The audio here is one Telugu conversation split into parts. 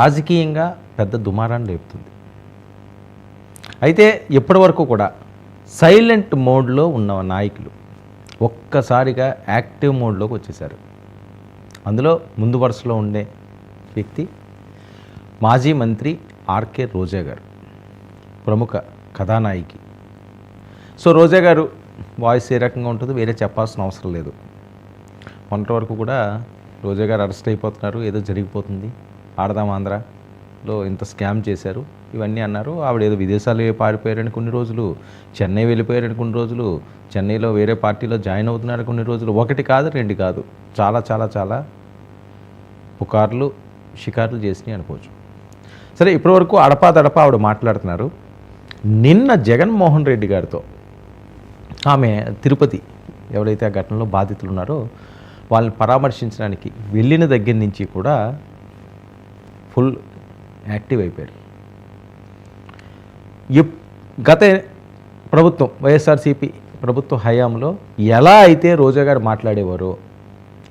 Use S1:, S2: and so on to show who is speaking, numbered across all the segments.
S1: రాజకీయంగా పెద్ద దుమారాన్ని లేపుతుంది. అయితే ఇప్పటి వరకు కూడా సైలెంట్ మోడ్లో ఉన్న నాయకులు ఒక్కసారిగా యాక్టివ్ మోడ్లోకి వచ్చేసారు అందులో ముందు వరుసలో ఉండే వ్యక్తి మాజీ మంత్రి ఆర్కే రోజా గారు ప్రముఖ కథానాయికి. సో రోజా గారు వాయిస్ ఏ రకంగా ఉంటుందో వేరే చెప్పాల్సిన అవసరం లేదు. మొన్నటి వరకు కూడా రోజా గారు అరెస్ట్ అయిపోతున్నారు ఏదో జరిగిపోతుంది. ఆడదాం ఆంధ్రలో ఇంత స్కామ్ చేశారు. ఇవన్నీ అన్నారు. ఆవిడ ఏదో విదేశాలు పారిపోయారని కొన్ని రోజులు చెన్నై వెళ్ళిపోయారని కొన్ని రోజులు చెన్నైలో వేరే పార్టీలో జాయిన్ అవుతున్నారు కొన్ని రోజులు. ఒకటి కాదు రెండు కాదు. చాలా చాలా చాలా పుకార్లు షికార్లు చేసినాయి అనుకోవచ్చు. సరే ఇప్పటివరకు అడపా దడప ఆవిడ మాట్లాడుతున్నారు. నిన్న జగన్మోహన్ రెడ్డి గారితో ఆమె తిరుపతి ఎవరైతే ఆ ఘటనలో బాధితులు ఉన్నారో వాళ్ళని పరామర్శించడానికి వెళ్ళిన దగ్గర నుంచి కూడా ఫుల్ యాక్టివ్ అయిపోయారు గత ప్రభుత్వం వైఎస్ఆర్సీపీ ప్రభుత్వ హయాంలో ఎలా అయితే రోజా గారు మాట్లాడేవారో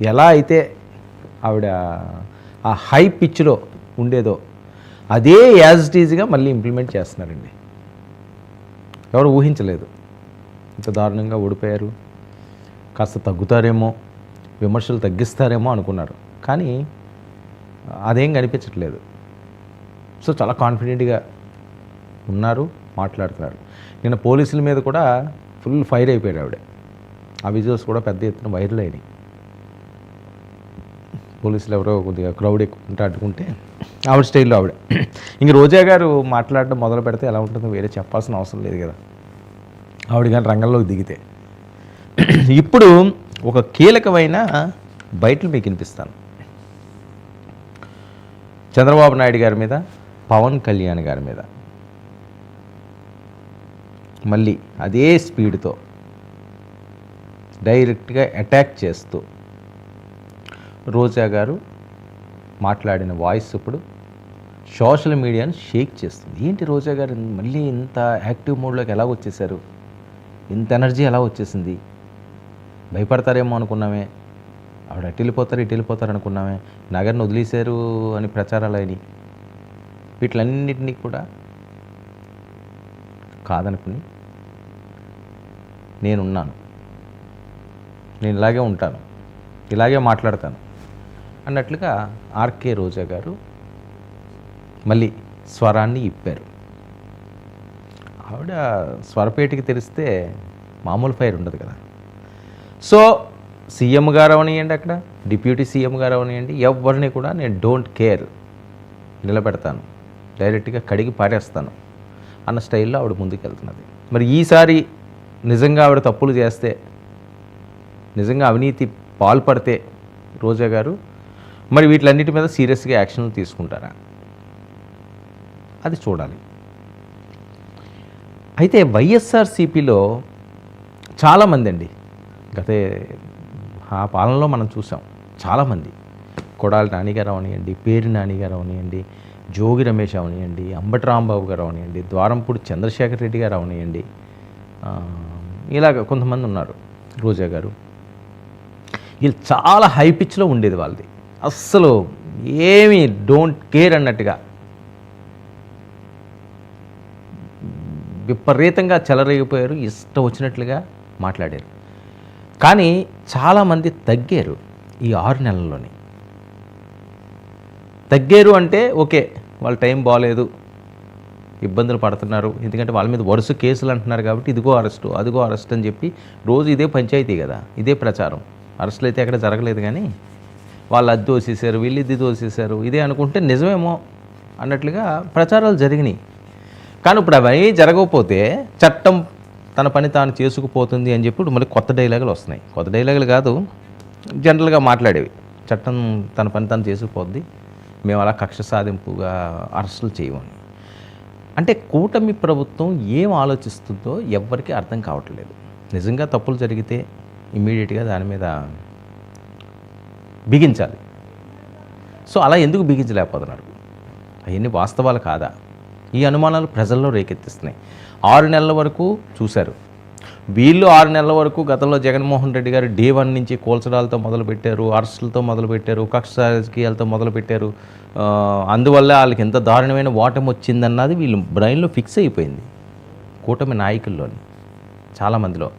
S1: ఎలా అయితే ఆవిడ ఆ హై పిచ్లో ఉండేదో అదే యాజ్ ఇట్ ఈజ్గా మళ్ళీ ఇంప్లిమెంట్ చేస్తున్నారండి. ఎవరు ఊహించలేదు. ఇంత దారుణంగా ఓడిపోయారు. కాస్త తగ్గుతారేమో విమర్శలు తగ్గిస్తారేమో అనుకున్నారు. కానీ అదేం కనిపించట్లేదు. సో చాలా కాన్ఫిడెంట్గా ఉన్నారు మాట్లాడుతున్నారు. నిన్న పోలీసుల మీద కూడా ఫుల్ ఫైర్ అయిపోయాడు ఆవిడ. ఆ విజువల్స్ కూడా పెద్ద ఎత్తున వైరల్ అయినాయి. పోలీసులు ఎవరో కొద్దిగా క్రౌడ్ ఎక్కువ అడ్డుకుంటే ఆవిడ స్టైల్లో ఆవిడ. ఇంక రోజా గారు మాట్లాడడం మొదలు పెడితే ఎలా ఉంటుందో వేరే చెప్పాల్సిన అవసరం లేదు కదా. ఆవిడ కానీ రంగంలోకి దిగితే. ఇప్పుడు ఒక కీలకమైన బయటలు మీకు వినిపిస్తాను. చంద్రబాబు నాయుడు గారి మీద పవన్ కళ్యాణ్ గారి మీద. మళ్ళీ అదే స్పీడ్తో డైరెక్ట్గా అటాక్ చేస్తూ రోజా గారు మాట్లాడిన వాయిస్ ఇప్పుడు సోషల్ మీడియాను షేక్ చేస్తుంది. ఏంటి రోజా గారు మళ్ళీ ఇంత యాక్టివ్ మోడ్లోకి ఎలా వచ్చేసారు ఇంత ఎనర్జీ ఎలా వచ్చేసింది? భయపడతారేమో అనుకున్నామే. ఆవిడ అటు వెళ్ళిపోతారు ఇటు వెళ్ళిపోతారు అనుకున్నామే. నగర్ని వదిలేశారు అని ప్రచారాలు అయినాయి. వీటిలన్నింటినీ కూడా కాదనుకుని నేనున్నాను. నేను ఇలాగే ఉంటాను. ఇలాగే మాట్లాడతాను అన్నట్లుగా ఆర్కే రోజా గారు మళ్ళీ స్వరాన్ని ఇప్పారు. ఆవిడ స్వరపేటికి తెరిస్తే మామూలు ఫైర్ ఉండదు కదా. సో సీఎం గారు అవనియండి అక్కడ డిప్యూటీ సీఎం గారు అవనియండి ఎవరిని కూడా నేను డోంట్ కేర్ నిలబెడతాను. డైరెక్ట్గా కడిగి పారేస్తాను అన్న స్టైల్లో ఆవిడ ముందుకెళ్తున్నది. మరి ఈసారి నిజంగా ఆవిడ తప్పులు చేస్తే నిజంగా అవినీతి పాల్పడితే రోజా గారు మరి వీటిలన్నిటి మీద సీరియస్గా యాక్షన్లు తీసుకుంటారా? అది చూడాలి. అయితే వైఎస్ఆర్సీపీలో చాలామంది అండి గతే ఆ పాలనలో మనం చూసాం. చాలామంది. కొడాలి నానిగారు అవనియండి పేరు నానిగారు అవనియండి జోగి రమేష్ అవనియండి అంబటి రాంబాబు గారు అవనియండి ద్వారంపూడి చంద్రశేఖర్ రెడ్డి గారు అవనియండి. ఇలాగ కొంతమంది ఉన్నారు. రోజా గారు. వీళ్ళు చాలా హై పిచ్లో ఉండేది వాళ్ళది. అస్సలు ఏమీ డోంట్ కేర్ అన్నట్టుగా. విపరీతంగా చెలరేగిపోయారు ఇష్టం వచ్చినట్లుగా మాట్లాడారు. కానీ చాలామంది తగ్గారు ఈ ఆరు నెలల్లోనే. తగ్గారు అంటే ఓకే వాళ్ళ టైం బాగాలేదు ఇబ్బందులు పడుతున్నారు ఎందుకంటే వాళ్ళ మీద వరుస కేసులు అంటున్నారు కాబట్టి ఇదిగో అరెస్టు అదిగో అరెస్ట్ అని చెప్పి రోజు ఇదే పంచాయతీ కదా ఇదే ప్రచారం. అరెస్టులు అయితే ఎక్కడ జరగలేదు కానీ వాళ్ళు అది దోసేశారు వీళ్ళు ఇది దోసేశారు ఇదే అనుకుంటే నిజమేమో అన్నట్లుగా ప్రచారాలు జరిగినాయి. కానీ ఇప్పుడు అవన్నీ జరగకపోతే చట్టం తన పని తాను చేసుకుపోతుంది అని చెప్పి ఇప్పుడు మళ్ళీ కొత్త డైలాగులు వస్తున్నాయి. కొత్త డైలాగులు కాదు జనరల్గా మాట్లాడేవి. చట్టం తన పని తాను చేసుకుపోద్ది మేము అలా కక్ష సాధింపుగా అరెస్టులు చేయమని అంటే కూటమి ప్రభుత్వం ఏం ఆలోచిస్తుందో ఎవ్వరికీ అర్థం కావట్లేదు. నిజంగా తప్పులు జరిగితే ఇమ్మీడియట్గా దాని మీద బిగించాలి. సో అలా ఎందుకు బిగించలేకపోతున్నారు? అవన్నీ వాస్తవాలు కాదా? ఈ అనుమానాలు ప్రజల్లో రేకెత్తిస్తున్నాయి. ఆరు నెలల వరకు చూశారు. వీళ్ళు ఆరు నెలల వరకు గతంలో జగన్మోహన్ రెడ్డి గారు డే వన్ నుంచి కోల్చడాలతో మొదలుపెట్టారు అరెస్టులతో మొదలుపెట్టారు కక్ష రాజకీయాలతో మొదలుపెట్టారు. అందువల్ల వాళ్ళకి ఎంత దారుణమైన ఓటమి వచ్చిందన్నది వీళ్ళు బ్రెయిన్లో ఫిక్స్ అయిపోయింది. కూటమి నాయకుల్లోని చాలామందిలో.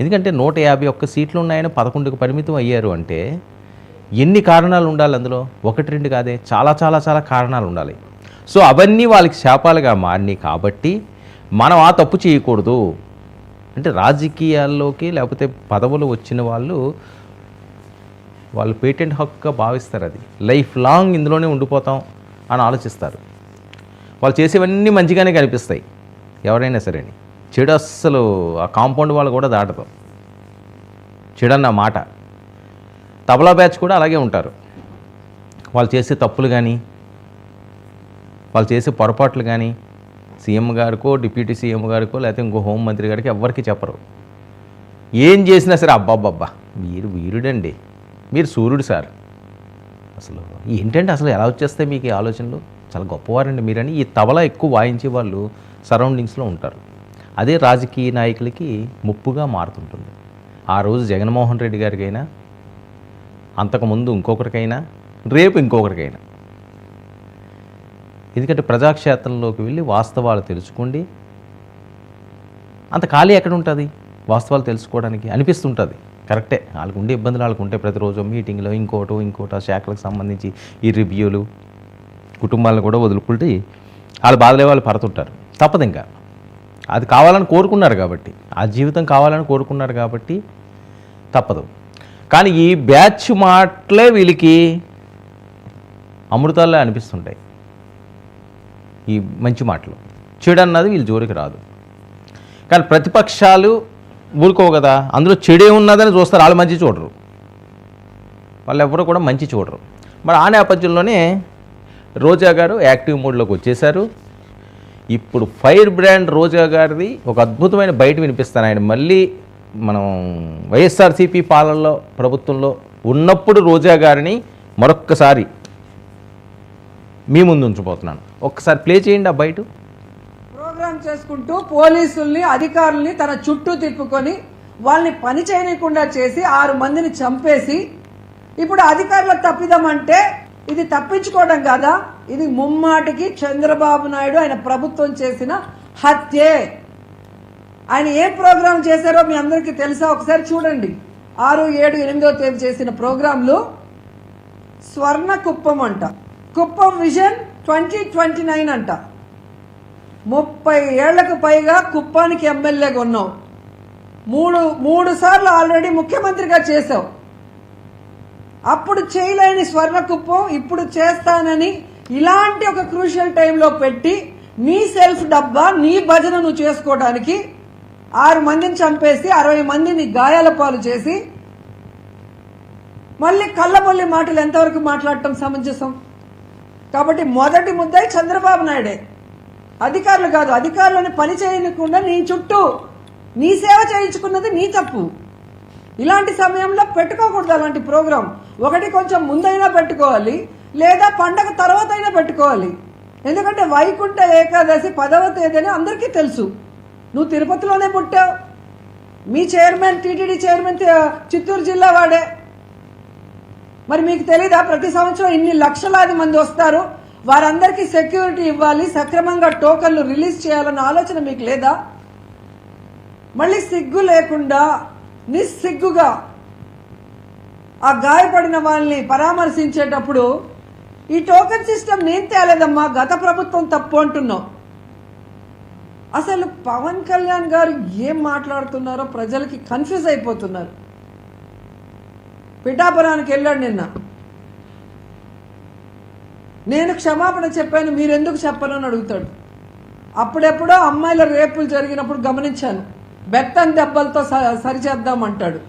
S1: ఎందుకంటే నూట యాభై ఒక్క సీట్లు ఉన్నాయని పదకొండుకు పరిమితం అయ్యారు అంటే ఎన్ని కారణాలు ఉండాలి అందులో? ఒకటి రెండు కాదే. చాలా చాలా చాలా కారణాలు ఉండాలి. సో అవన్నీ వాళ్ళకి శాపాలుగా మారినాయి కాబట్టి మనం ఆ తప్పు చేయకూడదు. అంటే రాజకీయాల్లోకి లేకపోతే పదవులు వచ్చిన వాళ్ళు వాళ్ళు పేటెంట్ హక్కుగా భావిస్తారు అది. లైఫ్ లాంగ్ ఇందులోనే ఉండిపోతాం అని ఆలోచిస్తారు. వాళ్ళు చేసేవన్నీ మంచిగానే కనిపిస్తాయి. ఎవరైనా సరే చెడు అస్సలు ఆ కాంపౌండ్ వాళ్ళు కూడా దాటదు చెడు అన్న మాట. తబలా బ్యాచ్ కూడా అలాగే ఉంటారు. వాళ్ళు చేసే తప్పులు కానీ వాళ్ళు చేసే పొరపాట్లు కానీ సీఎం గారికో డిప్యూటీ సీఎం గారికో లేకపోతే ఇంకో హోంమంత్రి గారికి ఎవ్వరికి చెప్పరు. ఏం చేసినా సరే అబ్బాబ్బబ్బా మీరు వీరుడండి. మీరు సూర్యుడు సార్. అసలు ఏంటంటే అసలు ఎలా వచ్చేస్తాయి మీకు ఈ ఆలోచనలు? చాలా గొప్పవారండి మీరని. ఈ తబలా ఎక్కువ వాయించే వాళ్ళు సరౌండింగ్స్లో ఉంటారు. అదే రాజకీయ నాయకులకి ముప్పుగా మారుతుంటుంది. ఆ రోజు జగన్మోహన్ రెడ్డి గారికైనా అంతకుముందు ఇంకొకరికైనా రేపు ఇంకొకరికైనా. ఎందుకంటే ప్రజాక్షేత్రంలోకి వెళ్ళి వాస్తవాలు తెలుసుకోండి. అంత ఖాళీ ఎక్కడ ఉంటుంది వాస్తవాలు తెలుసుకోవడానికి అనిపిస్తుంటుంది. కరెక్టే. వాళ్ళకు ఉండే ఇబ్బందులు వాళ్ళకు ఉంటాయి ప్రతిరోజు మీటింగ్లో ఇంకోటో ఇంకోటో శాఖలకు సంబంధించి ఈ రివ్యూలు కుటుంబాలను కూడా వదులుకుంటే వాళ్ళ బాధలే వాళ్ళు పడుతుంటారు. తప్పదు ఇంకా అది కావాలని కోరుకున్నారు కాబట్టి ఆ జీవితం కావాలని కోరుకున్నారు కాబట్టి తప్పదు. కానీ ఈ బ్యాచ్ మాటలే వీళ్ళకి అమృతాలే అనిపిస్తుంటాయి. ఈ మంచి మాటలు. చెడు అన్నది వీళ్ళు జోలికి రాదు. కానీ ప్రతిపక్షాలు ఊరుకోవు కదా. అందులో చెడే ఉన్నదని చూస్తారు. వాళ్ళు మంచి చూడరు. వాళ్ళు ఎవరు కూడా మంచి చూడరు. మరి ఆ నేపథ్యంలోనే రోజా గారు యాక్టివ్ మోడ్లోకి వచ్చేసారు ఇప్పుడు ఫైర్ బ్రాండ్ రోజా గారిది ఒక అద్భుతమైన బయట వినిపిస్తాను. ఆయన మళ్ళీ మనం వైఎస్ఆర్సీపీ పాలనలో ప్రభుత్వంలో ఉన్నప్పుడు రోజా గారిని మరొక్కసారి మీ ముందు ఉంచబోతున్నాను ఒకసారి ప్లే చేయండి ఆ బయట.
S2: ప్రోగ్రామ్ చేసుకుంటూ పోలీసుల్ని అధికారుల్ని తన చుట్టూ తిప్పుకొని వాళ్ళని పని చేయకుండా చేసి ఆరు మందిని చంపేసి ఇప్పుడు అధికారులకు తప్పిదామంటే ఇది తప్పించుకోవడం కాదా? ఇది ముమ్మాటికి చంద్రబాబు నాయుడు ఆయన ప్రభుత్వం చేసిన హత్యే. ఆయన ఏం ప్రోగ్రామ్ చేశారో మీ అందరికీ తెలుసా? ఒకసారి చూడండి. ఆరు ఏడు ఎనిమిదో తేదీ చేసిన ప్రోగ్రాంలు స్వర్ణ కుప్పం అంట. Kuppam vision twenty twenty nine అంట. ముప్పై ఏళ్ళకు పైగా కుప్పానికి ఎమ్మెల్యేగా ఉన్నావు మూడు మూడు సార్లు ఆల్రెడీ ముఖ్యమంత్రిగా చేశావు అప్పుడు చేయలేని స్వర్ణ కుప్పం ఇప్పుడు చేస్తానని ఇలాంటి ఒక క్రూషియల్ టైంలో పెట్టి నీ సెల్ఫ్ డబ్బా నీ భజన నువ్వు చేసుకోవడానికి ఆరు మందిని చంపేసి అరవై మందిని గాయాల పాలు చేసి మళ్ళీ కళ్ళబొల్లి మాటలు ఎంతవరకు మాట్లాడటం సమంజసం? కాబట్టి మొదటి ముద్దాయి చంద్రబాబు నాయుడే. అధికారులు కాదు అధికారులను పని చేయకుండా నీ చుట్టూ నీ సేవ చేయించుకున్నది నీ తప్పు. ఇలాంటి సమయంలో పెట్టుకోకూడదు అలాంటి ప్రోగ్రాం. ఒకటి కొంచెం ముందైనా పెట్టుకోవాలి లేదా పండగ తర్వాత అయినా పెట్టుకోవాలి. ఎందుకంటే వైకుంఠ ఏకాదశి పదవ తేదీని అందరికీ తెలుసు. నువ్వు తిరుపతిలోనే పుట్టావు. మీ చైర్మన్ టీటీడీ చైర్మన్ చిత్తూరు జిల్లా వాడే. మరి మీకు తెలీదా ప్రతి సంవత్సరం ఇన్ని లక్షలాది మంది వస్తారు? వారందరికీ సెక్యూరిటీ ఇవ్వాలి సక్రమంగా టోకన్లు రిలీజ్ చేయాలన్న ఆలోచన మీకు లేదా? మళ్ళీ సిగ్గు లేకుండా నిస్సిగ్గుగా ఆ గాయపడిన వాళ్ళని పరామర్శించేటప్పుడు ఈ టోకెన్ సిస్టమ్ నేను తేలేదమ్మా గత ప్రభుత్వం తప్పు అంటున్నాం. అసలు పవన్ కళ్యాణ్ గారు ఏం మాట్లాడుతున్నారో ప్రజలకి కన్ఫ్యూజ్ అయిపోతున్నారు. పిఠాపురానికి వెళ్ళాడు నిన్న. నేను క్షమాపణ చెప్పాను మీరెందుకు చెప్పను అని అడుగుతాడు. అప్పుడెప్పుడో అమ్మాయిల రేపులు జరిగినప్పుడు గమనించాను. బెత్తం దెబ్బలతో స- సరిచేద్దామంటాడు.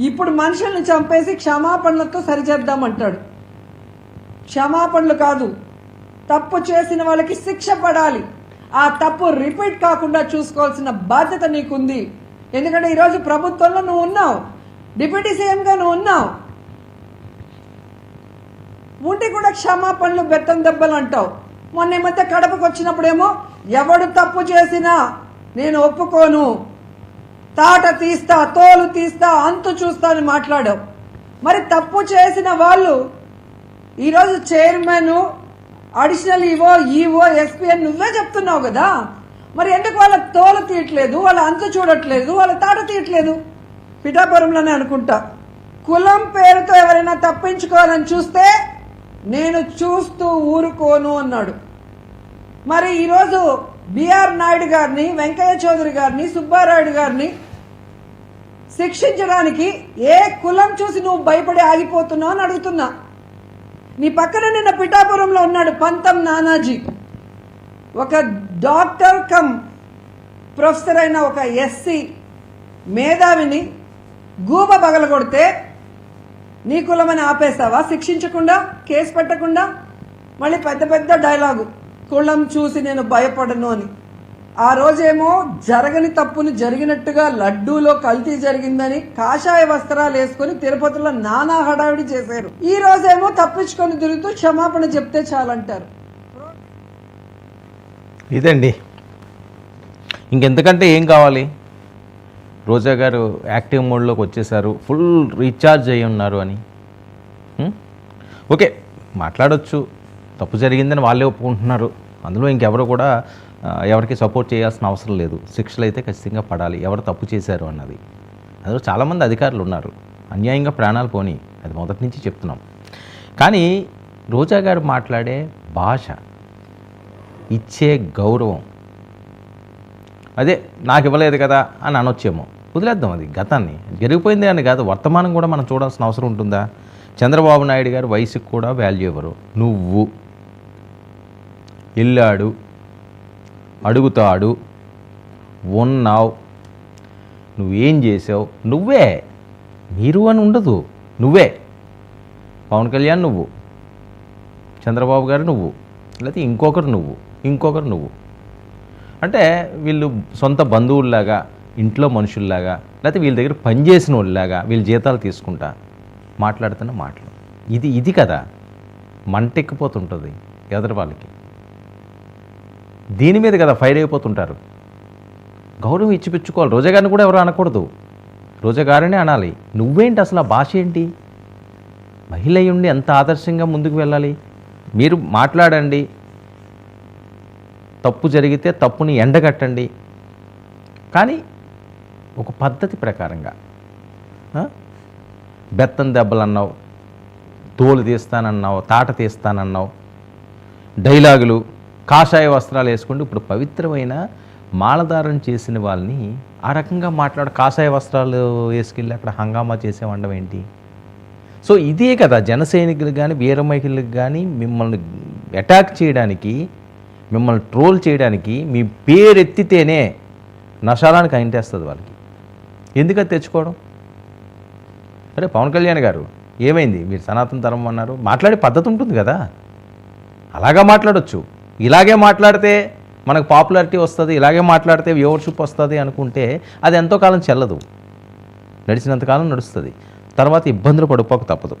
S2: ఇప్పుడు మనుషుల్ని చంపేసి క్షమాపణలతో సరిచేద్దామంటాడు. క్షమాపణలు కాదు తప్పు చేసిన వాళ్ళకి శిక్ష పడాలి. ఆ తప్పు రిపీట్ కాకుండా చూసుకోవాల్సిన బాధ్యత నీకుంది. ఎందుకంటే ఈరోజు ప్రభుత్వంలో నువ్వు ఉన్నావు. డిప్యూటీ సీఎంగా నువ్వు ఉన్నావు. ఉండి కూడా క్షమాపణలు బెత్తం దెబ్బలు అంటావు. మొన్న ఈ మధ్య కడపకు వచ్చినప్పుడేమో ఎవడు తప్పు చేసినా నేను ఒప్పుకోను. తాట తీస్తా తోలు తీస్తా అంతు చూస్తా అని మాట్లాడావు. మరి తప్పు చేసిన వాళ్ళు ఈరోజు chairman additional EO EO SP అని నువ్వే చెప్తున్నావు కదా. మరి ఎందుకు వాళ్ళ తోలు తీయట్లేదు వాళ్ళ అంతు చూడట్లేదు వాళ్ళ తాట తీయట్లేదు? పిఠాపురంలోనే అనుకుంటా. కులం పేరుతో ఎవరైనా తప్పించుకోవాలని చూస్తే నేను చూస్తూ ఊరుకోను అన్నాడు. మరి ఈరోజు బిఆర్ నాయుడు గారిని వెంకయ్య చౌదరి గారిని సుబ్బారాయుడు గారిని శిక్షించడానికి ఏ కులం చూసి నువ్వు భయపడి ఆగిపోతున్నావు అని అడుగుతున్నా. నీ పక్కన నిన్న పిఠాపురంలో ఉన్నాడు పంతం నానాజీ. ఒక డాక్టర్ కమ్ ప్రొఫెసర్ అయిన ఒక ఎస్సీ మేధావిని గూబ పగలగొడితే నీ కులమని ఆపేస్తావా? శిక్షించకుండా కేసు పెట్టకుండా? మళ్ళీ పెద్ద పెద్ద డైలాగు కులం చూసి నేను భయపడను అని. ఆ రోజేమో జరగని తప్పుని జరిగినట్టుగా లడ్డూలో కల్తీ జరిగిందని కాషాయ వస్త్రాలు వేసుకొని తిరుపతిలో నానా హడావిడి చేశారు. ఈ రోజేమో తప్పించుకొని తిరుగుతూ క్షమాపణ చెప్తే చాలంటారు.
S1: ఇదండి. ఇంకెంతకంటే ఏం కావాలి? రోజా గారు యాక్టివ్ మోడ్లోకి వచ్చేసారు. ఫుల్ రీఛార్జ్ అయ్యి ఉన్నారు అని. ఓకే మాట్లాడొచ్చు. తప్పు జరిగిందని వాళ్ళే ఒప్పుకుంటున్నారు. అందులో ఇంకెవరు కూడా ఎవరికి సపోర్ట్ చేయాల్సిన అవసరం లేదు. శిక్షలు అయితే ఖచ్చితంగా పడాలి. ఎవరు తప్పు చేశారు అన్నది. అందులో చాలామంది అధికారులు ఉన్నారు. అన్యాయంగా ప్రాణాలు పోని. అది మొదటి నుంచి చెప్తున్నాం. కానీ రోజా గారు మాట్లాడే భాష ఇచ్చే గౌరవం అదే నాకు ఇవ్వలేదు కదా అని అనొచ్చేమో. వదిలేద్దాం అది గతాన్ని. జరిగిపోయింది అని కాదు వర్తమానం కూడా మనం చూడాల్సిన అవసరం ఉంటుందా? చంద్రబాబు నాయుడు గారు వయసుకు కూడా వాల్యూ ఇవ్వరు నువ్వు. ఇల్లాడు అడుగుతాడు ఉన్నావు. నువ్వేం చేసావు? నువ్వే. మీరు అని ఉండదు. నువ్వే. పవన్ కళ్యాణ్ నువ్వు. చంద్రబాబు గారు నువ్వు. లేకపోతే ఇంకొకరు నువ్వు. ఇంకొకరు నువ్వు. అంటే వీళ్ళు సొంత బంధువుల్లాగా ఇంట్లో మనుషుల్లాగా లేకపోతే వీళ్ళ దగ్గర పనిచేసిన వాళ్ళలాగా వీళ్ళు జీతాలు తీసుకుంటా మాట్లాడుతున్న మాటలు. ఇది ఇది కదా. మంటెక్కిపోతుంటుంది ఎదరు వాళ్ళకి. దీని మీద కదా ఫైర్ అయిపోతుంటారు. గౌరవం ఇచ్చిపుచ్చుకోవాలి రోజాగారిని కూడా ఎవరు అనకూడదు. రోజాగారినే అనాలి. నువ్వేంటి అసలు ఆ భాష ఏంటి? మహిళ అయి ఉండి ఎంత ఆదర్శంగా ముందుకు వెళ్ళాలి? మీరు మాట్లాడండి. తప్పు జరిగితే తప్పుని ఎండగట్టండి. కానీ ఒక పద్ధతి ప్రకారంగా బెత్తం దెబ్బలు అన్నావు తోలు తీస్తానన్నావు తాట తీస్తానన్నావు డైలాగులు కాషాయ వస్త్రాలు వేసుకుంటూ ఇప్పుడు పవిత్రమైన మాలధారణ చేసిన వాళ్ళని ఆ రకంగా మాట్లాడు కాషాయ వస్త్రాలు వేసుకెళ్ళి అక్కడ హంగామా చేసేవండం ఏంటి? సో ఇదే కదా జనసైనికులకు కానీ వీరమైకులకు కానీ మిమ్మల్ని అటాక్ చేయడానికి మిమ్మల్ని ట్రోల్ చేయడానికి మీ పేరెత్తితేనే నషాలానికి అయింటేస్తుంది వాళ్ళకి. అది తెచ్చుకోవడం? అరే పవన్ కళ్యాణ్ గారు ఏమైంది? మీరు సనాతన ధర్మం అన్నారు. మాట్లాడే పద్ధతి ఉంటుంది కదా. అలాగా మాట్లాడొచ్చు. ఇలాగే మాట్లాడితే మనకు పాపులారిటీ వస్తుంది ఇలాగే మాట్లాడితే వ్యూవర్షిప్ వస్తుంది అనుకుంటే అది ఎంతో కాలం చెల్లదు. నడిచినంతకాలం నడుస్తుంది. తర్వాత ఇబ్బందులు పడిపోక తప్పదు.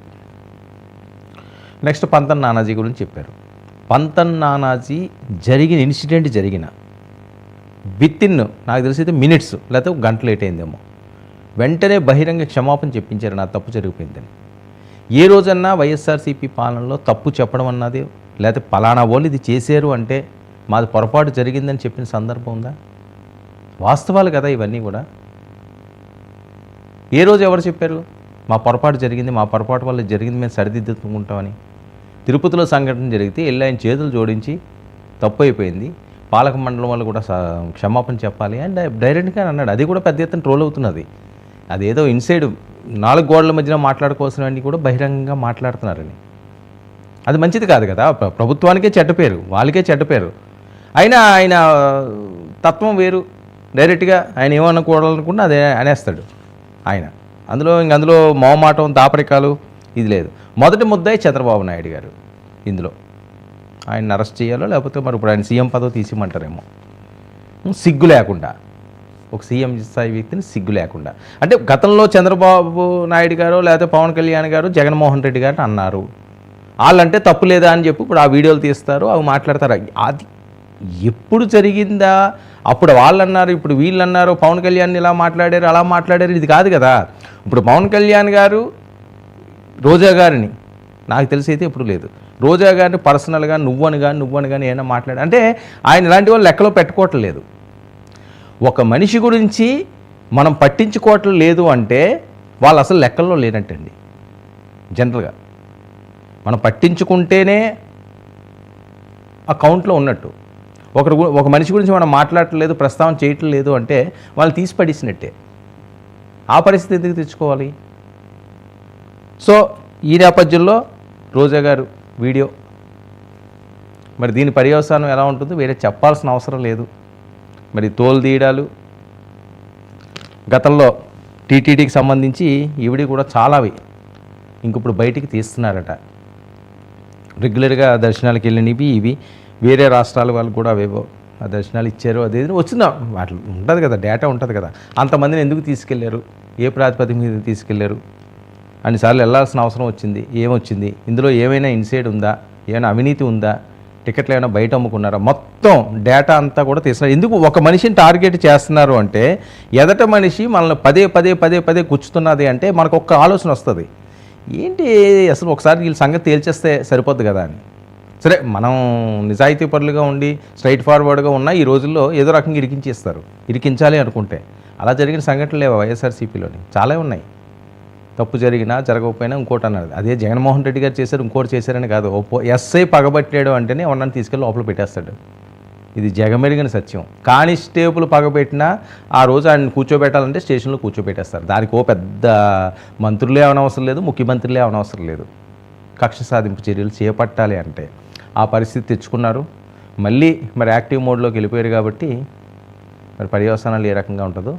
S1: నెక్స్ట్ పంతన్ నానాజీ గురించి చెప్పారు. పంతన్ నానాజీ జరిగిన ఇన్సిడెంట్ జరిగిన. విత్ ఇన్ నాకు తెలిసి అయితే మినిట్స్ లేకపోతే ఒక గంట లేట్ అయిందేమో. వెంటనే బహిరంగ క్షమాపణ చెప్పించారు నా తప్పు జరిగిపోయిందని. ఏ రోజన్నా వైఎస్ఆర్సీపీ పాలనలో తప్పు చెప్పడం అన్నది లేకపోతే పలానా వాళ్ళు ఇది చేశారు అంటే మాది పొరపాటు జరిగిందని చెప్పిన సందర్భం ఉందా? వాస్తవాలు కదా ఇవన్నీ కూడా. ఏ రోజు ఎవరు చెప్పారు మా పొరపాటు జరిగింది మా పొరపాటు వల్ల జరిగింది మేము సరిదిద్దుకుంటామని? తిరుపతిలో సంఘటన జరిగితే వెళ్ళి ఆయన చేతులు జోడించి తప్పు అయిపోయింది పాలక మండలం వాళ్ళు కూడా క్షమాపణ చెప్పాలి. అండ్ డైరెక్ట్గా అన్నాడు అది కూడా పెద్ద ఎత్తున ట్రోల్ అవుతున్నది అదేదో ఇన్సైడ్ నాలుగు గోడల మధ్యన మాట్లాడుకోవాల్సినవన్నీ కూడా బహిరంగంగా మాట్లాడుతున్నారని అది మంచిది కాదు కదా. ప్రభుత్వానికే చెడ్డ పేరు వాళ్ళకే చెడ్డ పేరు. అయినా ఆయన తత్వం వేరు. డైరెక్ట్గా ఆయన ఏమనుకోవాలనుకున్నా అదే అనేస్తాడు ఆయన. అందులో ఇంక అందులో మోమాటం దాపరికాలు ఇది లేదు. మొదటి ముద్దాయి చంద్రబాబు నాయుడు గారు ఇందులో. ఆయన అరెస్ట్ చేయాలో లేకపోతే మరి ఇప్పుడు ఆయన సీఎం పదవి తీసిమంటారేమో. సిగ్గు లేకుండా. ఒక సీఎం స్థాయి వ్యక్తిని సిగ్గు లేకుండా. అంటే గతంలో చంద్రబాబు నాయుడు గారు లేకపోతే పవన్ కళ్యాణ్ గారు జగన్మోహన్ రెడ్డి గారు అన్నారు. వాళ్ళంటే తప్పు లేదా అని చెప్పి ఇప్పుడు ఆ వీడియోలు తీస్తారు అవి మాట్లాడతారు. అది ఎప్పుడు జరిగిందా? అప్పుడు వాళ్ళు అన్నారు ఇప్పుడు వీళ్ళు అన్నారు పవన్ కళ్యాణ్ ఇలా మాట్లాడారు అలా మాట్లాడారు ఇది కాదు కదా. ఇప్పుడు పవన్ కళ్యాణ్ గారు రోజా గారిని నాకు తెలిసి అయితే ఎప్పుడు లేదు. రోజా గారిని పర్సనల్గా నువ్వని కానీ నువ్వని కానీ ఏమైనా మాట్లాడు అంటే ఆయన ఇలాంటి వాళ్ళు లెక్కలో పెట్టుకోవట్లేదు. ఒక మనిషి గురించి మనం పట్టించుకోవటం లేదు అంటే వాళ్ళు అసలు లెక్కల్లో లేనట్టండి. జనరల్గా. మనం పట్టించుకుంటేనే ఆ కౌంట్లో ఉన్నట్టు. ఒకరు ఒక మనిషి గురించి మనం మాట్లాడట్లేదు ప్రస్తావన చేయటం లేదు అంటే వాళ్ళు తీసి పడేసినట్టే. ఆ పరిస్థితి ఎందుకు తెచ్చుకోవాలి? సో ఈ నేపథ్యంలో రోజా గారు వీడియో. మరి దీని పర్యవసానం ఎలా ఉంటుందో వేరే చెప్పాల్సిన అవసరం లేదు. మరి తోలు తీయడాలు గతంలో టీటీడీకి సంబంధించి ఈవిడి కూడా చాలావి. ఇంకిప్పుడు బయటికి తీస్తున్నారట. రెగ్యులర్గా దర్శనాలకు వెళ్ళినవి ఇవి. వేరే రాష్ట్రాల వాళ్ళు కూడా అవేవో ఆ దర్శనాలు ఇచ్చారు అదే వచ్చిందా? వాటి ఉంటుంది కదా డేటా ఉంటుంది కదా. అంతమందిని ఎందుకు తీసుకెళ్ళారు? ఏ ప్రాతిపదిక మీద తీసుకెళ్ళారు? అన్నిసార్లు వెళ్ళాల్సిన అవసరం వచ్చింది. ఏమొచ్చింది? ఇందులో ఏమైనా ఇన్సైడ్ ఉందా? ఏమైనా అవినీతి ఉందా? టికెట్లు ఏమైనా బయట అమ్ముకున్నారా? మొత్తం డేటా అంతా కూడా తీస్తున్నారు. ఎందుకు ఒక మనిషిని టార్గెట్ చేస్తున్నారు అంటే ఎదట మనిషి మనల్ని పదే పదే పదే పదే గుచ్చుతున్నది అంటే మనకు ఒక్క ఆలోచన వస్తుంది. ఏంటి అసలు ఒకసారి వీళ్ళ సంగతి తేల్చేస్తే సరిపోద్ది కదా అని. సరే మనం నిజాయితీ పరులుగా ఉండి స్ట్రైట్ ఫార్వర్డ్గా ఉన్న ఈ రోజుల్లో ఏదో రకంగా ఇరికించేస్తారు. ఇరికించాలి అనుకుంటే. అలా జరిగిన సంఘటనలు వైఎస్ఆర్సీపీలోని? చాలా ఉన్నాయి. తప్పు జరిగినా జరగకపోయినా ఇంకోటి అన్నది. అదే జగన్మోహన్ రెడ్డి గారు చేశారు ఇంకోటి చేశారని కాదు. ఒప్పో ఎస్ఐ పగబట్టాడు అంటేనే ఎవరినైనా తీసుకెళ్ళి లోపల పెట్టేస్తాడు. ఇది జగమెరిగిన సత్యం. కానిస్టేబుల్ పగబెట్టినా ఆ రోజు ఆయన కూర్చోబెట్టాలంటే స్టేషన్లో కూర్చోబెట్టేస్తారు. దానికి ఓ పెద్ద మంత్రులే అవనవసరం లేదు ముఖ్యమంత్రులే అవనవసరం లేదు. కక్ష సాధింపు చర్యలు చేపట్టాలి అంటే ఆ పరిస్థితి తెచ్చుకున్నారు. మళ్ళీ మరి యాక్టివ్ మోడ్లోకి వెళ్ళిపోయారు కాబట్టి మరి పర్యవసానాలు ఏ రకంగా ఉంటుందో